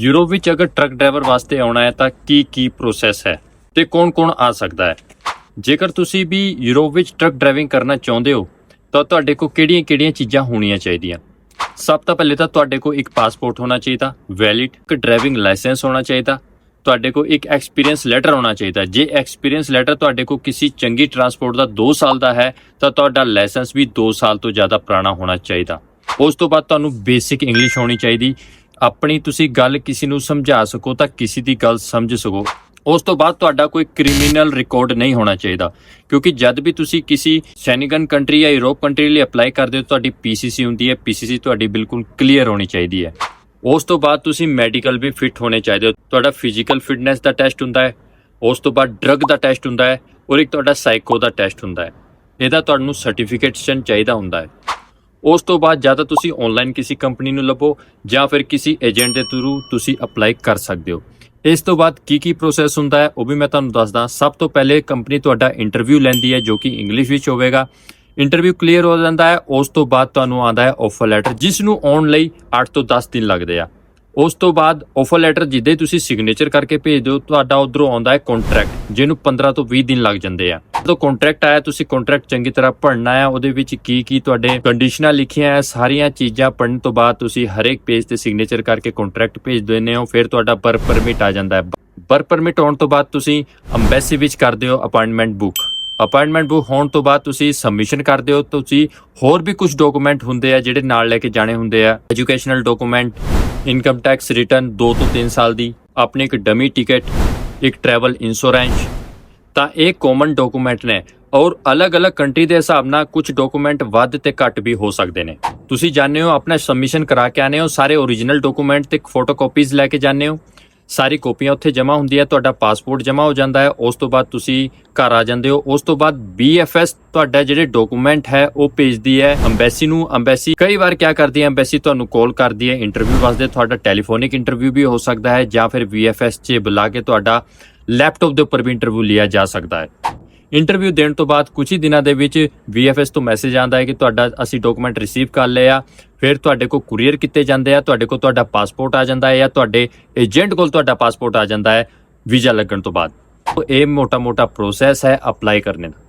Europe ਵਿੱਚ ਅਗਰ truck driver ਵਾਸਤੇ ਆਉਣਾ ਹੈ ਤਾਂ ਕੀ ਕੀ ਪ੍ਰੋਸੈਸ ਹੈ ਤੇ ਕੌਣ-ਕੌਣ ਆ ਸਕਦਾ ਹੈ? ਜੇਕਰ ਤੁਸੀਂ ਵੀ ਯੂਰਪ ਵਿੱਚ ਟਰੱਕ ਡਰਾਈਵਿੰਗ ਕਰਨਾ ਚਾਹੁੰਦੇ ਹੋ, ਤਾਂ ਤੁਹਾਡੇ ਕੋਲ ਕਿਹੜੀਆਂ-ਕਿਹੜੀਆਂ ਚੀਜ਼ਾਂ ਹੋਣੀਆਂ ਚਾਹੀਦੀਆਂ? ਸਭ ਤੋਂ ਪਹਿਲੇ ਤਾਂ ਤੁਹਾਡੇ ਕੋਲ ਇੱਕ ਪਾਸਪੋਰਟ ਹੋਣਾ ਚਾਹੀਦਾ ਵੈਲਿਡ ਇੱਕ ਡਰਾਈਵਿੰਗ ਲਾਇਸੈਂਸ ਹੋਣਾ ਚਾਹੀਦਾ, ਤੁਹਾਡੇ ਕੋਲ ਇੱਕ ਐਕਸਪੀਰੀਅੰਸ ਲੈਟਰ ਹੋਣਾ ਚਾਹੀਦਾ। ਜੇ ਐਕਸਪੀਰੀਅੰਸ ਲੈਟਰ ਤੁਹਾਡੇ ਕੋਲ ਕਿਸੇ ਚੰਗੀ ਟਰਾਂਸਪੋਰਟ ਦਾ 2 ਸਾਲ ਦਾ ਹੈ, ਤਾਂ ਤੁਹਾਡਾ ਲਾਇਸੈਂਸ ਵੀ 2 ਸਾਲ ਤੋਂ ਜ਼ਿਆਦਾ ਪੁਰਾਣਾ ਹੋਣਾ ਚਾਹੀਦਾ। ਉਸ ਤੋਂ ਬਾਅਦ ਤੁਹਾਨੂੰ ਬੇਸਿਕ ਇੰਗਲਿਸ਼ ਹੋਣੀ ਚਾਹੀਦੀ ਆਪਣੀ ਤੁਸੀਂ ਗੱਲ ਕਿਸੇ ਨੂੰ ਸਮਝਾ ਸਕੋ ਤਾਂ ਕਿਸੇ ਦੀ ਗੱਲ ਸਮਝ ਸਕੋ। ਉਸ ਤੋਂ ਬਾਅਦ ਤੁਹਾਡਾ ਕੋਈ ਕ੍ਰਿਮੀਨਲ ਰਿਕਾਰਡ ਨਹੀਂ ਹੋਣਾ ਚਾਹੀਦਾ। ਕਿਉਂਕਿ ਜਦ ਵੀ ਤੁਸੀਂ ਕਿਸੇ ਸ਼ੈਨਗਨ ਕੰਟਰੀ ਜਾਂ ਯੂਰਪ ਕੰਟਰੀ ਲਈ ਅਪਲਾਈ ਕਰਦੇ ਹੋ, ਤੁਹਾਡੀ ਪੀਸੀਸੀ ਹੁੰਦੀ ਹੈ। ਪੀਸੀਸੀ ਤੁਹਾਡੀ ਬਿਲਕੁਲ ਕਲੀਅਰ ਹੋਣੀ ਚਾਹੀਦੀ ਹੈ। ਉਸ ਤੋਂ ਬਾਅਦ ਤੁਸੀਂ ਮੈਡੀਕਲ ਵੀ ਫਿਟ ਹੋਣੇ ਚਾਹੀਦੇ ਹੋ। ਤੁਹਾਡਾ ਫਿਜ਼ੀਕਲ ਫਿਟਨੈਸ ਦਾ ਟੈਸਟ ਹੁੰਦਾ ਹੈ। ਉਸ ਤੋਂ ਬਾਅਦ ਡਰੱਗ ਦਾ ਟੈਸਟ ਹੁੰਦਾ ਹੈ। ਔਰ ਇੱਕ ਤੁਹਾਡਾ ਸਾਈਕੋ ਦਾ ਟੈਸਟ ਹੁੰਦਾ ਹੈ। ਇਹਦਾ ਤੁਹਾਨੂੰ ਸਰਟੀਫਿਕੇਟਸ਼ਨ ਚਾਹੀਦਾ ਹੁੰਦਾ ਹੈ। ਉਸ ਤੋਂ ਬਾਅਦ ਜਾਂ ਤਾਂ ਤੁਸੀਂ ਆਨਲਾਈਨ ਕਿਸੇ ਕੰਪਨੀ ਨੂੰ ਲੱਭੋ ਜਾਂ ਫਿਰ ਕਿਸੇ ਏਜੰਟ ਦੇ ਥਰੂ ਤੁਸੀਂ ਅਪਲਾਈ ਕਰ ਸਕਦੇ ਹੋ। ਇਸ ਤੋਂ ਬਾਅਦ ਕੀ ਕੀ ਪ੍ਰੋਸੈਸ ਹੁੰਦਾ ਹੈ ਉਹ ਵੀ ਮੈਂ ਤੁਹਾਨੂੰ ਦੱਸਦਾ। ਸਭ ਤੋਂ ਪਹਿਲੇ ਕੰਪਨੀ ਤੁਹਾਡਾ ਇੰਟਰਵਿਊ ਲੈਂਦੀ ਹੈ ਜੋ ਕਿ ਇੰਗਲਿਸ਼ ਵਿੱਚ ਹੋਵੇਗਾ। ਇੰਟਰਵਿਊ ਕਲੀਅਰ ਹੋ ਜਾਂਦਾ ਹੈ, ਉਸ ਤੋਂ ਬਾਅਦ ਤੁਹਾਨੂੰ ਆਉਂਦਾ ਹੈ ਆਫਰ ਲੈਟਰ ਜਿਸ ਨੂੰ ਆਉਣ ਲਈ 8 ਤੋਂ 10 ਦਿਨ ਲੱਗਦੇ ਆ। ਉਸ ਤੋਂ ਬਾਅਦ ਆਫਰ ਲੈਟਰ ਜਿੱਦੇ ਤੁਸੀਂ ਸਿਗਨੇਚਰ ਕਰਕੇ ਭੇਜ ਦਿਓ, ਤੁਹਾਡਾ ਉਧਰੋਂ ਆਉਂਦਾ ਹੈ ਕੰਟਰੈਕਟ ਜਿਹਨੂੰ 15 ਤੋਂ 20 ਦਿਨ ਲੱਗ ਜਾਂਦੇ ਆ। ਜਦੋਂ ਕੰਟਰੈਕਟ ਆਇਆ, ਤੁਸੀਂ ਕੰਟਰੈਕਟ ਚੰਗੀ ਤਰ੍ਹਾਂ ਪੜ੍ਹਨਾ ਹੈ ਉਹਦੇ ਵਿੱਚ ਕੀ ਕੀ ਤੁਹਾਡੇ ਕੰਡੀਸ਼ਨਾਂ ਲਿਖੀਆਂ ਹੈ ਸਾਰੀਆਂ ਚੀਜ਼ਾਂ ਪੜ੍ਹਨ ਤੋਂ ਬਾਅਦ ਤੁਸੀਂ ਹਰੇਕ ਪੇਜ ਤੇ ਸਿਗਨੇਚਰ ਕਰਕੇ ਕੰਟਰੈਕਟ ਭੇਜ ਦਿੰਦੇ ਹੋ, ਫਿਰ ਤੁਹਾਡਾ ਵਰਕ ਪਰਮਿਟ ਆ ਜਾਂਦਾ ਹੈ। ਵਰਕ ਪਰਮਿਟ ਆਉਣ ਤੋਂ ਬਾਅਦ ਤੁਸੀਂ ਅੰਬੈਸੀ ਵਿੱਚ ਕਰਦੇ ਹੋ ਅਪਾਇੰਟਮੈਂਟ ਬੁੱਕ ਅਪਾਇੰਟਮੈਂਟ ਬੁੱਕ ਹੋਣ ਤੋਂ ਬਾਅਦ ਤੁਸੀਂ ਸਬਮਿਸ਼ਨ ਕਰਦੇ ਹੋ ਤੁਸੀਂ ਹੋਰ ਵੀ ਕੁਝ ਡਾਕੂਮੈਂਟ ਹੁੰਦੇ ਆ, ਜਿਹੜੇ ਨਾਲ ਲੈ ਕੇ ਜਾਣੇ ਹੁੰਦੇ ਆ। Educational document income tax return 2 ਤੋਂ 3 ਸਾਲ ਦੀ, ਆਪਣੀ ਇੱਕ ਡਮੀ ਟਿਕਟ ਇੱਕ ਟਰੈਵਲ ਇੰਸ਼ੋਰੈਂਸ ਤਾਂ ਇਹ ਕਾਮਨ ਡਾਕੂਮੈਂਟ ਨੇ ਔਰ ਅਲੱਗ-ਅਲੱਗ ਕੰਟਰੀ ਦੇ ਹਿਸਾਬ ਨਾਲ ਕੁਝ ਡਾਕੂਮੈਂਟ ਵੱਧ ਤੇ ਘੱਟ ਵੀ ਹੋ ਸਕਦੇ ਨੇ। ਤੁਸੀਂ ਜਾਣਦੇ ਹੋ, ਆਪਣਾ ਸਬਮਿਸ਼ਨ ਕਰਾ ਕੇ ਆਨੇ ਹੋ, ਸਾਰੇ ਓਰੀਜਨਲ ਡਾਕੂਮੈਂਟ ਤੇ ਫੋਟੋਕਾਪੀਜ਼ ਲੈ ਕੇ ਜਾਂਦੇ ਹੋ। ਸਾਰੀ ਕਾਪੀਆਂ ਉੱਥੇ ਜਮ੍ਹਾਂ ਹੁੰਦੀ ਹੈ ਤੁਹਾਡਾ ਪਾਸਪੋਰਟ ਜਮ੍ਹਾਂ ਹੋ ਜਾਂਦਾ ਹੈ, ਉਸ ਤੋਂ ਬਾਅਦ ਤੁਸੀਂ ਘਰ ਆ ਜਾਂਦੇ ਹੋ, ਉਸ ਤੋਂ ਬਾਅਦ BFS ਤੁਹਾਡਾ ਜਿਹੜੇ ਡਾਕੂਮੈਂਟ ਹੈ, ਉਹ ਭੇਜਦੀ ਹੈ ਅੰਬੈਸੀ ਨੂੰ ਅੰਬੈਸੀ ਕਈ ਵਾਰ ਕੀ ਕਰਦੀ ਹੈ ਅੰਬੈਸੀ ਤੁਹਾਨੂੰ ਕਾਲ ਕਰਦੀ ਹੈ ਇੰਟਰਵਿਊ ਵਾਸਤੇ ਤੁਹਾਡਾ ਟੈਲੀਫੋਨਿਕ ਇੰਟਰਵਿਊ ਵੀ ਹੋ ਸਕਦਾ ਹੈ, ਜਾਂ ਫਿਰ VFS 'ਚ ਬੁਲਾ ਕੇ ਤੁਹਾਡਾ ਲੈਪਟਾਪ ਦੇ ਉੱਪਰ ਵੀ ਇੰਟਰਵਿਊ ਲਿਆ ਜਾ ਸਕਦਾ ਹੈ। ਇੰਟਰਵਿਊ ਦੇਣ ਤੋਂ ਬਾਅਦ ਕੁਝ ਹੀ ਦਿਨਾਂ ਦੇ ਵਿੱਚ VFS ਤੋਂ ਮੈਸੇਜ ਆਉਂਦਾ ਹੈ ਕਿ ਤੁਹਾਡਾ ਅਸੀਂ ਡਾਕੂਮੈਂਟ ਰਿਸੀਵ ਕਰ ਲਿਆ ਫਿਰ ਤੁਹਾਡੇ ਕੋਲ ਕੁਰੀਅਰ ਕੀਤੇ ਜਾਂਦੇ ਆ, ਤੁਹਾਡੇ ਕੋਲ ਤੁਹਾਡਾ ਪਾਸਪੋਰਟ ਆ ਜਾਂਦਾ ਹੈ ਜਾਂ ਤੁਹਾਡੇ ਏਜੰਟ ਕੋਲ ਤੁਹਾਡਾ ਪਾਸਪੋਰਟ ਆ ਜਾਂਦਾ ਹੈ ਵੀਜ਼ਾ ਲੱਗਣ ਤੋਂ ਬਾਅਦ। ਇਹ ਮੋਟਾ-ਮੋਟਾ ਪ੍ਰੋਸੈਸ ਹੈ ਅਪਲਾਈ ਕਰਨੇ ਦਾ।